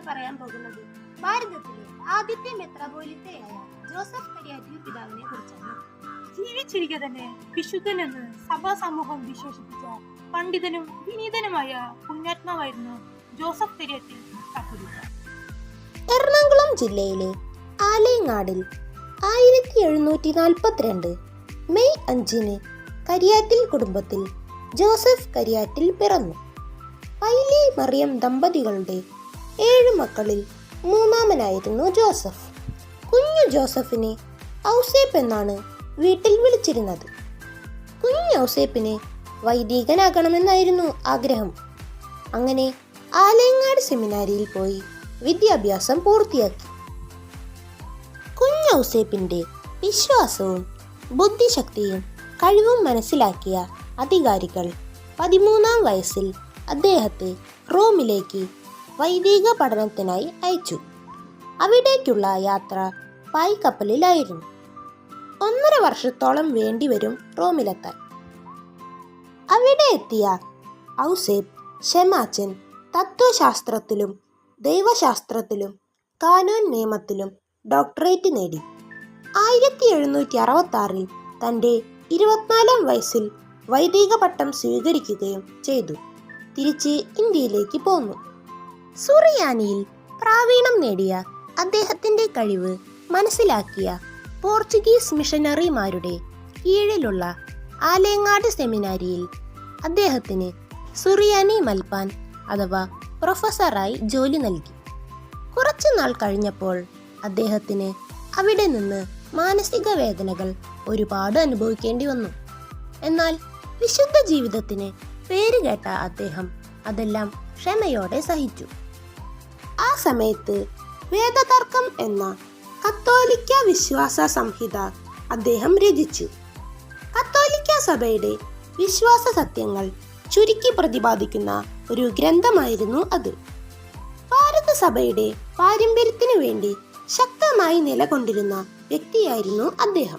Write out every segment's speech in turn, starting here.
ഇന്ന് പറയാൻ പോകുന്നത്? ഭാരതത്തിലെ ആദ്യത്തെ മെത്രാപോലിത്തയായ ജോസഫ് കരിയാറ്റിൽ പിതാവിനെ കുറിച്ചാണ്. ജീവിച്ചിരിക്കെ തന്നെ വിശുദ്ധനെന്ന് സഭാ സമൂഹം വിശേഷിപ്പിച്ച പണ്ഡിതനും വിനീതനുമായ പുണ്യാത്മാവായിരുന്നു ജോസഫ് കപ്പുലിത്ത എറണാകുളം ജില്ലയിലെ ആലയങ്ങാടിൽ ആയിരത്തി എഴുന്നൂറ്റി നാൽപ്പത്തിരണ്ട് മെയ് അഞ്ചിന് കരിയാറ്റിൽ കുടുംബത്തിൽ ജോസഫ് കരിയാറ്റിൽ പിറന്നു. പൈലി മറിയം ദമ്പതികളുടെ ഏഴ് മക്കളിൽ മൂന്നാമനായിരുന്നു ജോസഫ്. കുഞ്ഞു ജോസഫിനെ ഔസേപ്പ് എന്നാണ് വീട്ടിൽ വിളിച്ചിരുന്നത്. കുഞ്ഞു ഔസേപ്പിന് വൈദികനാകണമെന്നായിരുന്നു ആഗ്രഹം. അങ്ങനെ ആലയങ്ങാട് സെമിനാരിയിൽ പോയി വിദ്യാഭ്യാസം പൂർത്തിയാക്കി. കുഞ്ഞു ഔസേപ്പിന്റെ വിശ്വാസവും ബുദ്ധിശക്തിയും കഴിവും മനസ്സിലാക്കിയ അധികാരികൾ പതിമൂന്നാം വയസ്സിൽ അദ്ദേഹത്തെ റോമിലേക്ക് വൈദിക പഠനത്തിനായി അയച്ചു. അവിടേക്കുള്ള യാത്ര പായ് കപ്പലിലായിരുന്നു ഒന്നര വർഷത്തോളം വേണ്ടിവരും റോമിലെത്താൻ. അവിടെ എത്തിയ ഔസേബ് ഷെമാച്ചൻ തത്വശാസ്ത്രത്തിലും ദൈവശാസ്ത്രത്തിലും കാനോൻ നിയമത്തിലും ഡോക്ടറേറ്റ് നേടി. ആയിരത്തി എഴുന്നൂറ്റി അറുപത്തി ആറിൽ തന്റെ ഇരുപത്തിനാലാം വയസ്സിൽ വൈദിക പട്ടം സ്വീകരിക്കുകയും ചെയ്തു. തിരിച്ച് ഇന്ത്യയിലേക്ക് പോന്നു. സുറിയാനിയിൽ പ്രാവീണം നേടിയ അദ്ദേഹത്തിന്റെ കഴിവ് മനസ്സിലാക്കിയ പോർച്ചുഗീസ് മിഷനറിമാരുടെ കീഴിലുള്ള ആലേങ്ങാട് സെമിനാരിയിൽ അദ്ദേഹത്തിന് സുറിയാനി മൽപ്പാൻ അഥവാ പ്രൊഫസറായി ജോലി നൽകി. കുറച്ചു നാൾ കഴിഞ്ഞപ്പോൾ അദ്ദേഹത്തിന് അവിടെ നിന്ന് മാനസിക വേദനകൾ ഒരുപാട് അനുഭവിക്കേണ്ടി വന്നു. എന്നാൽ വിശുദ്ധ ജീവിതത്തിന് പേരുകേട്ട അദ്ദേഹം അതെല്ലാം ക്ഷമയോടെ സഹിച്ചു. ആ സമയത്ത് വേദതർക്കം എന്ന കത്തോലിക്ക വിശ്വാസ സംഹിത അദ്ദേഹം രചിച്ചു. കത്തോലിക്ക സഭയുടെ വിശ്വാസ സത്യങ്ങൾ ചുരുക്കി പ്രതിപാദിക്കുന്ന ഒരു ഗ്രന്ഥമായിരുന്നു അത്. ഭാരതസഭയുടെ പാരമ്പര്യത്തിനു വേണ്ടി ശക്തമായി നിലകൊണ്ടിരുന്ന വ്യക്തിയായിരുന്നു അദ്ദേഹം.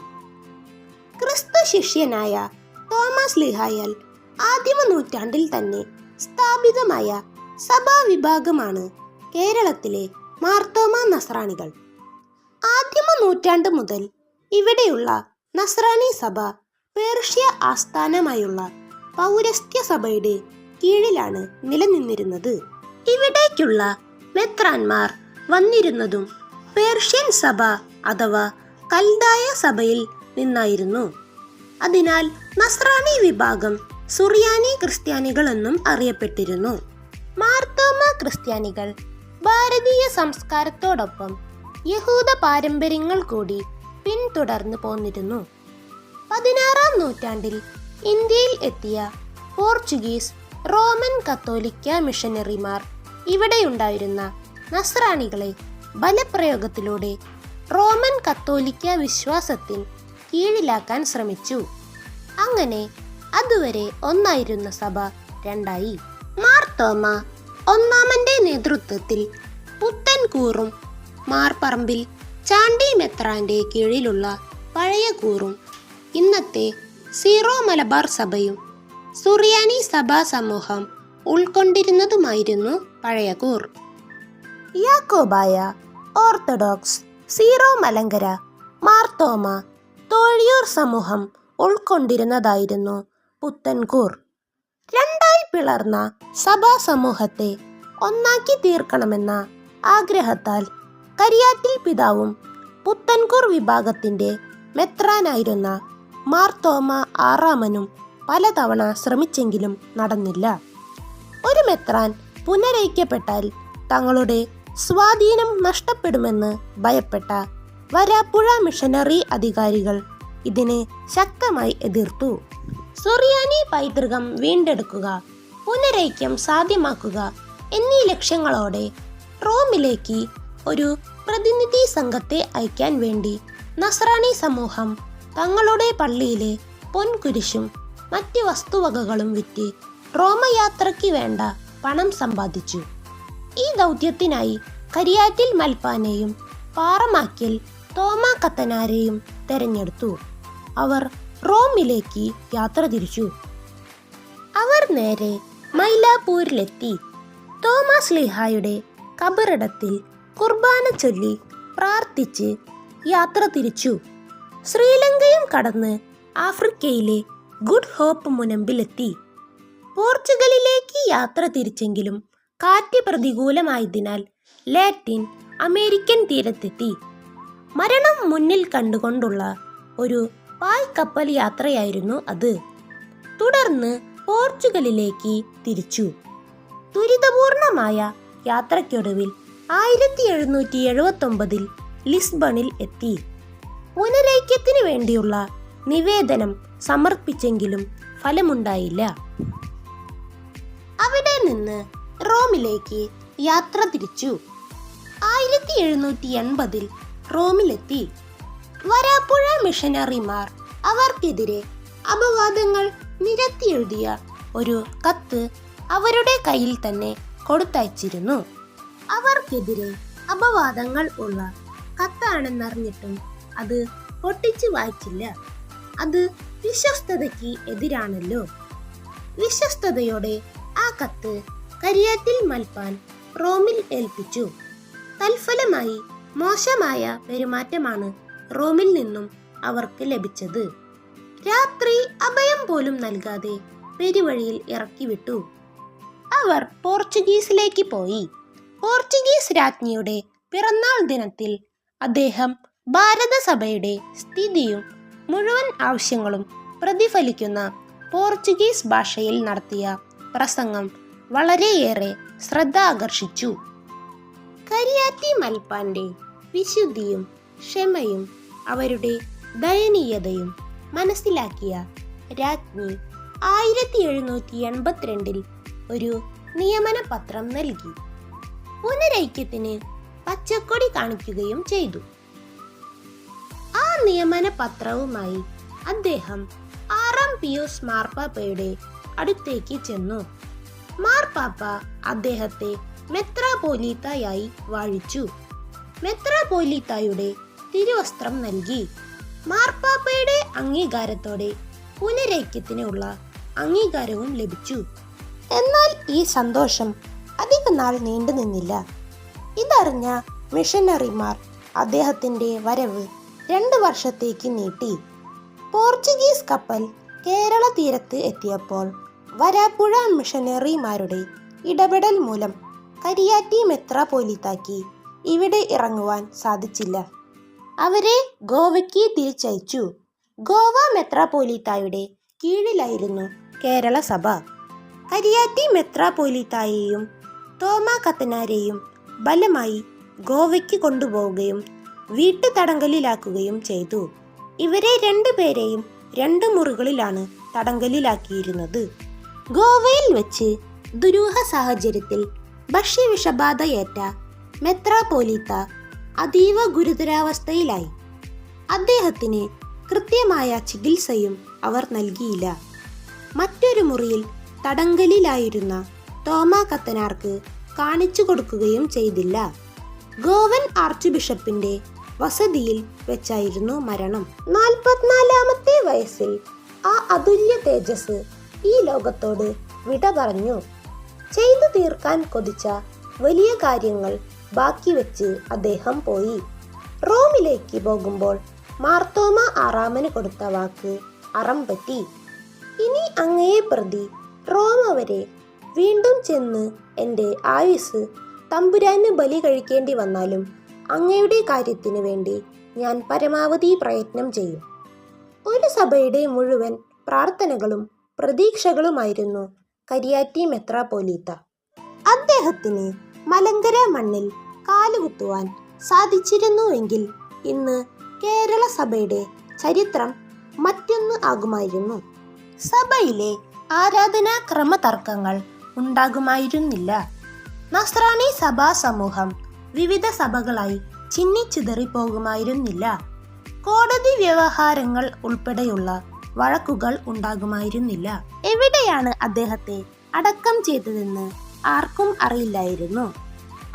ക്രിസ്തു ശിഷ്യനായ തോമസ് ലിഹായൽ ആദിമ നൂറ്റാണ്ടിൽ തന്നെ സ്ഥാപിതമായ സഭാ വിഭാഗമാണ് കേരളത്തിലെ മാർത്തോമ നസ്രാണികൾ. ആദ്യമ നൂറ്റാണ്ട് മുതൽ ഇവിടെയുള്ള നസ്രാണി സഭ പേർഷ്യ ആസ്ഥാനമായുള്ള പൗരസ്ത്യ സഭയുടെ കീഴിലാണ് നിലനിന്നിരുന്നത്. ഇവിടേക്കുള്ള മെത്രാന്മാർ വന്നിരുന്നതും പേർഷ്യൻ സഭ അഥവാ കൽദായ സഭയിൽ നിന്നായിരുന്നു. അതിനാൽ നസ്രാണി വിഭാഗം സുറിയാനി ക്രിസ്ത്യാനികളെന്നും അറിയപ്പെട്ടിരുന്നു. മാർത്തോമ ക്രിസ്ത്യാനികൾ. ഭാരതീയ സംസ്കാരത്തോടൊപ്പം യഹൂദ പാരമ്പര്യങ്ങൾ കൂടി പിന്തുടർന്നു പോന്നിരുന്നു. പതിനാറാം നൂറ്റാണ്ടിൽ ഇന്ത്യയിൽ എത്തിയ പോർച്ചുഗീസ് റോമൻ കത്തോലിക്ക മിഷനറിമാർ ഇവിടെയുണ്ടായിരുന്ന നസ്രാണികളെ ബലപ്രയോഗത്തിലൂടെ റോമൻ കത്തോലിക്ക വിശ്വാസത്തിൽ കീഴിലാക്കാൻ ശ്രമിച്ചു. അങ്ങനെ അതുവരെ ഒന്നായിരുന്ന സഭ രണ്ടായി. മാർത്തോമ ഒന്നാമന്റെ നേതൃത്വത്തിൽ പുത്തൻകൂറും മാർപ്പറമ്പിൽ ചാണ്ടി മെത്രാന്റെ കീഴിലുള്ള പഴയ കൂറും ഇന്നത്തെ സീറോ മലബാർ സഭയും സുറിയാനി സഭാ സമൂഹം ഉൾക്കൊണ്ടിരുന്നതുമായിരുന്നു പഴയ കൂർ. യാക്കോബായ ഓർത്തഡോക്സ് സീറോ മലങ്കര മാർത്തോമ തോഴിയൂർ സമൂഹം ഉൾക്കൊണ്ടിരുന്നതായിരുന്നു പുത്തൻകൂർ രണ്ടായി പിളർന്ന സഭാ സമൂഹത്തെ ഒന്നാക്കി തീർക്കണമെന്ന ആഗ്രഹത്താൽ കരിയാറ്റിൽ പിതാവും പുത്തൻകൂർ വിഭാഗത്തിന്റെ മെത്രാനായിരുന്ന മാർത്തോമ ആറാമനും പലതവണ ശ്രമിച്ചെങ്കിലും നടന്നില്ല. ഒരു മെത്രാൻ പുനരയിക്കപ്പെട്ടാൽ തങ്ങളുടെ സ്വാധീനം നഷ്ടപ്പെടുമെന്ന് ഭയപ്പെട്ട വരാപ്പുഴ മിഷനറി അധികാരികൾ ഇതിനെ ശക്തമായി എതിർത്തു. സുറിയാനി പൈതൃകം വീണ്ടെടുക്കുക പുനരൈക്യം സാധ്യമാക്കുക എന്നീ ലക്ഷ്യങ്ങളോടെ റോമിലേക്ക് ഒരു പ്രതിനിധി സംഘത്തെ അയക്കാൻ വേണ്ടി നസ്രാണി സമൂഹം തങ്ങളുടെ പള്ളിയിലെ പൊൻകുരിശും മറ്റ് വസ്തുവകകളും വിറ്റ് റോമയാത്രയ്ക്ക് വേണ്ട പണം സമ്പാദിച്ചു. ഈ ദൗത്യത്തിനായി കരിയാറ്റിൽ മൽപ്പാനെയും പാറമാക്കിൽ തോമ കത്തനാരെയും തെരഞ്ഞെടുത്തു. അവർ റോമിലേക്ക് യാത്ര തിരിച്ചു. അവർ നേരെ മൈലാപ്പൂരിലെത്തി. തോമസ് ലിഹായുടെ കബറിടത്തിൽ കുർബാന ചൊല്ലി പ്രാർത്ഥിച്ച് യാത്ര തിരിച്ചു. ശ്രീലങ്കയും കടന്ന് ആഫ്രിക്കയിലെ ഗുഡ് ഹോപ്പ് മുനമ്പിലെത്തി. പോർച്ചുഗലിലേക്ക് യാത്ര തിരിച്ചെങ്കിലും കാറ്റ് പ്രതികൂലമായതിനാൽ ലാറ്റിൻ അമേരിക്കൻ തീരത്തെത്തി. മരണം മുന്നിൽ കണ്ടുകൊണ്ടുള്ള ഒരു പായ്ക്കപ്പൽ യാത്രയായിരുന്നു അത്. തുടർന്ന് പോർച്ചുഗലിലേക്ക് തിരിച്ചു. ദുരിതപൂർണമായ യാത്രയ്ക്കൊടുവിൽ ആയിരത്തി എഴുന്നൂറ്റി എഴുപത്തി ഒമ്പതിൽ ലിസ്ബണിൽ എത്തി. പുനരൈക്യത്തിന് വേണ്ടിയുള്ള നിവേദനം സമർപ്പിച്ചെങ്കിലും ഫലമുണ്ടായില്ല. അവിടെ നിന്ന് റോമിലേക്ക് യാത്ര തിരിച്ചു. ആയിരത്തി എഴുന്നൂറ്റി എൺപതിൽ റോമിലെത്തി. വരാപ്പുഴ മിഷനറിമാർ അവർക്കെതിരെ അപവാദങ്ങൾ നിരത്തി എഴുതിയ ഒരു കത്ത് അവരുടെ കയ്യിൽ തന്നെ കൊടുത്തയച്ചിരുന്നു. അവർക്കെതിരെ അപവാദങ്ങൾ ഉള്ള കത്താണെന്നറിഞ്ഞിട്ടും അത് പൊട്ടിച്ചു വായിച്ചില്ല. അത് വിശ്വസ്തതയ്ക്ക് എതിരാണല്ലോ. വിശ്വസ്തതയോടെ ആ കത്ത് കരിയാറ്റിൽ മൽപ്പാൻ റോമിൽ ഏൽപ്പിച്ചു. തൽഫലമായി മോശമായ പെരുമാറ്റമാണ് റോമിൽ നിന്നും അവർക്ക് ലഭിച്ചത്. രാത്രി അഭയം പോലും നൽകാതെ പെരുവഴിയിൽ ഇറക്കി വിട്ടു. അവർ പോർച്ചുഗീസിലേക്ക് പോയി. പോർച്ചുഗീസ് രാജ്ഞിയുടെ പിറന്നാൾ ദിനത്തിൽ അദ്ദേഹം ഭാരതസഭയുടെ സ്ഥിതിയും മുഴുവൻ ആവശ്യങ്ങളും പ്രതിഫലിക്കുന്ന പോർച്ചുഗീസ് ഭാഷയിൽ നടത്തിയ പ്രസംഗം വളരെയേറെ ശ്രദ്ധ ആകർഷിച്ചു കരിയാറ്റി മൽപ്പാന്റെ വിശുദ്ധിയും ക്ഷമയും അവരുടെ ദയനീയതയും മനസ്സിലാക്കിയ രാജ്ഞി ആയിരത്തി എഴുന്നൂറ്റി എൺപത്തിരണ്ടിൽ ഒരു നിയമന പത്രം നൽകി. പുനരൈക്യത്തിന് പച്ചക്കൊടി കാണിക്കുകയും ചെയ്തു. ആ നിയമന പത്രവുമായി അദ്ദേഹം ആറാം പിയൂസ് മാർപ്പാപ്പയുടെ അടുത്തേക്ക് ചെന്നു. മാർപ്പാപ്പ അദ്ദേഹത്തെ മെത്രാപോലീത്തയായി വാഴിച്ചു. മെത്രാപോലീത്തായുടെ തിരുവസ്ത്രം നൽകി. മാർപ്പാപ്പയുടെ അംഗീകാരത്തോടെ പുനരൈക്യത്തിനുള്ള അംഗീകാരവും ലഭിച്ചു. എന്നാൽ ഈ സന്തോഷം അധിക നാൾ നീണ്ടു നിന്നില്ല. ഇതറിഞ്ഞ മിഷനറിമാർ അദ്ദേഹത്തിന്റെ വരവ് രണ്ട് വർഷത്തേക്ക് നീട്ടി. പോർച്ചുഗീസ് കപ്പൽ കേരള തീരത്ത് എത്തിയപ്പോൾ വരാപ്പുഴ മിഷനറിമാരുടെ ഇടപെടൽ മൂലം കരിയാറ്റി മെത്രാപോലിത്താക്കി ഇവിടെ ഇറങ്ങുവാൻ സാധിച്ചില്ല. അവരെ ഗോവയ്ക്ക് തിരിച്ചയച്ചു. ഗോവ മെത്രാപോലിത്തായുടെ കീഴിലായിരുന്നു കേരള സഭ. കരിയാറ്റി മെത്രാപോലിത്തായെയും തോമ കത്തനാരെയും ബലമായി ഗോവയ്ക്ക് കൊണ്ടുപോവുകയും വീട്ടുതടങ്കലിലാക്കുകയും ചെയ്തു. ഇവരെ രണ്ടുപേരെയും രണ്ട് മുറികളിലാണ് തടങ്കലിലാക്കിയിരുന്നത്. ഗോവയിൽ വെച്ച് ദുരൂഹ സാഹചര്യത്തിൽ ഭക്ഷ്യവിഷബാധയേറ്റ മെത്രാപോലീത്ത അതീവ ഗുരുതരാവസ്ഥയിലായി. അദ്ദേഹത്തിന് കൃത്യമായ ചികിത്സയും അവർ നൽകിയില്ല. മറ്റൊരു മുറിയിൽ തടങ്കലിലായിരുന്ന തോമ കത്തനാർക്ക് കാണിച്ചു കൊടുക്കുകയും ചെയ്തില്ല. ഗോവൻ ആർച്ച് ബിഷപ്പിന്റെ വസതിയിൽ വെച്ചായിരുന്നു മരണം. നാൽപ്പത്തിനാലാമത്തെ വയസ്സിൽ ആ അതുല്യ തേജസ് ഈ ലോകത്തോട് വിട പറഞ്ഞു. ചെയ്തു തീർക്കാൻ കൊതിച്ച വലിയ കാര്യങ്ങൾ ബാക്കി വെച്ച് അദ്ദേഹം പോയി. റോമിലേക്ക് പോകുമ്പോൾ മാർത്തോമ ആറാമന് കൊടുത്ത വാക്ക് അറം പറ്റി. ഇനി അങ്ങയെ പ്രതി റോമ വരെ വീണ്ടും ചെന്ന് എന്റെ ആയുസ് തമ്പുരാന് ബലി കഴിക്കേണ്ടി വന്നാലും അങ്ങയുടെ കാര്യത്തിന് വേണ്ടി ഞാൻ പരമാവധി പ്രയത്നം ചെയ്യും. ഒരു സഭയുടെ മുഴുവൻ പ്രാർത്ഥനകളും പ്രതീക്ഷകളുമായിരുന്നു കരിയാറ്റി മെത്രാപോലീത്ത അദ്ദേഹത്തിന് മലങ്കര മണ്ണിൽ കാലുകുത്തുവാൻ സാധിച്ചിരുന്നുവെങ്കിൽ ഇന്ന് കേരള സഭയുടെ ചരിത്രം മറ്റൊന്ന് ആകുമായിരുന്നു. സഭയിലെ ആരാധനാ ക്രമതർക്കങ്ങൾ ഉണ്ടാകുമായിരുന്നില്ല. നസ്രാണി സഭാ സമൂഹം വിവിധ സഭകളായി ചിന്നിച്ചിതറി പോകുമായിരുന്നില്ല കോടതി വ്യവഹാരങ്ങൾ ഉൾപ്പെടെയുള്ള വഴക്കുകൾ ഉണ്ടാകുമായിരുന്നില്ല. എവിടെയാണ് അദ്ദേഹത്തെ അടക്കം ചെയ്തതെന്ന് ആർക്കും അറിയില്ലായിരുന്നു.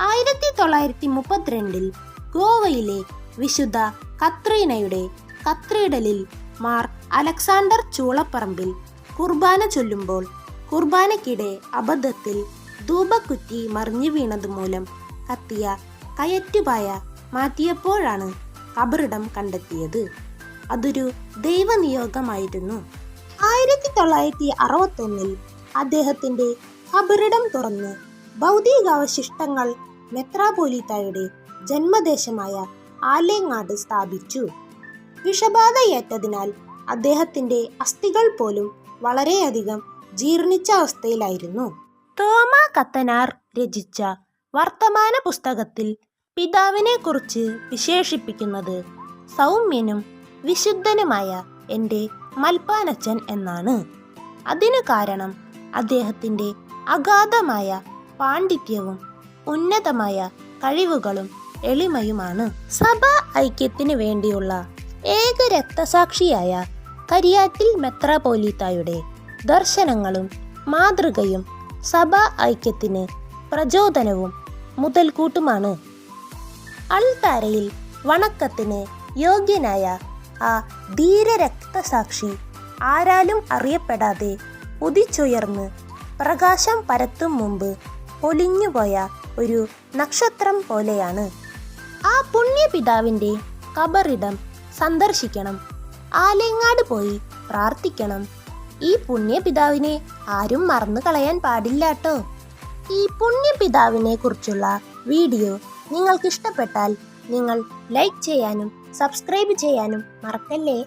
ആയിരത്തി തൊള്ളായിരത്തി മുപ്പത്തിരണ്ടിൽ ഗോവയിലെ വിശുദ്ധ കത്രീനയുടെ കത്രീഡലിൽ മാർ അലക്സാണ്ടർ ചൂളപ്പറമ്പിൽ കുർബാന ചൊല്ലുമ്പോൾ കുർബാനയ്ക്കിടെ അബദ്ധത്തിൽ ധൂപക്കുറ്റി മറിഞ്ഞു വീണതുമൂലം കത്തിയ കയറ്റുപായ മാറ്റിയപ്പോഴാണ് കബറിടം കണ്ടെത്തിയത്. അതൊരു ദൈവനിയോഗമായിരുന്നു. ആയിരത്തി തൊള്ളായിരത്തി അറുപത്തൊന്നിൽ അദ്ദേഹത്തിന്റെ കബറിടം തുറന്ന്. ഭൗതികാവശിഷ്ടങ്ങൾ മെത്രാപോലീത്തായുടെ ജന്മദേശമായ ആലേങ്ങാട് സ്ഥാപിച്ചു. വിഷബാധയേറ്റതിനാൽ അദ്ദേഹത്തിന്റെ അസ്ഥികൾ പോലും വളരെയധികം ജീർണിച്ച അവസ്ഥയിലായിരുന്നു. തോമ കത്തനാർ രചിച്ച വർത്തമാന പുസ്തകത്തിൽ പിതാവിനെ കുറിച്ച് വിശേഷിപ്പിക്കുന്നത് സൗമ്യനും വിശുദ്ധനുമായ എന്റെ മൽപ്പാനച്ചൻ എന്നാണ്. അതിനു കാരണം അദ്ദേഹത്തിന്റെ അഗാധമായ പാണ്ഡിത്യവും ഉന്നതമായ കഴിവുകളും എളിമയുമാണ്. സഭാ ഐക്യത്തിനു വേണ്ടിയുള്ള ഏക രക്തസാക്ഷിയായ കരിയാറ്റിൽ മെത്രാപോലീത്തായുടെ ദർശനങ്ങളും മാതൃകയും സഭാ ഐക്യത്തിന് പ്രചോദനവും മുതൽക്കൂട്ടുമാണ്. അൾത്താരയിൽ വണക്കത്തിന് യോഗ്യനായ ആ ധീര രക്തസാക്ഷി ആരാലും അറിയപ്പെടാതെ ഉദിച്ചുയർന്ന് പ്രകാശം പരത്തും മുമ്പ് പൊലിഞ്ഞുപോയ ഒരു നക്ഷത്രം പോലെയാണ്. ആ പുണ്യപിതാവിന്റെ കബറിടം സന്ദർശിക്കണം. ആലയങ്ങാട് പോയി പ്രാർത്ഥിക്കണം. ഈ പുണ്യപിതാവിനെ ആരും മറന്നു കളയാൻ പാടില്ലാട്ടോ. ഈ പുണ്യപിതാവിനെ കുറിച്ചുള്ള വീഡിയോ നിങ്ങൾക്ക് ഇഷ്ടപ്പെട്ടാൽ നിങ്ങൾ ലൈക്ക് ചെയ്യാനും സബ്സ്ക്രൈബ് ചെയ്യാനും മറക്കല്ലേ?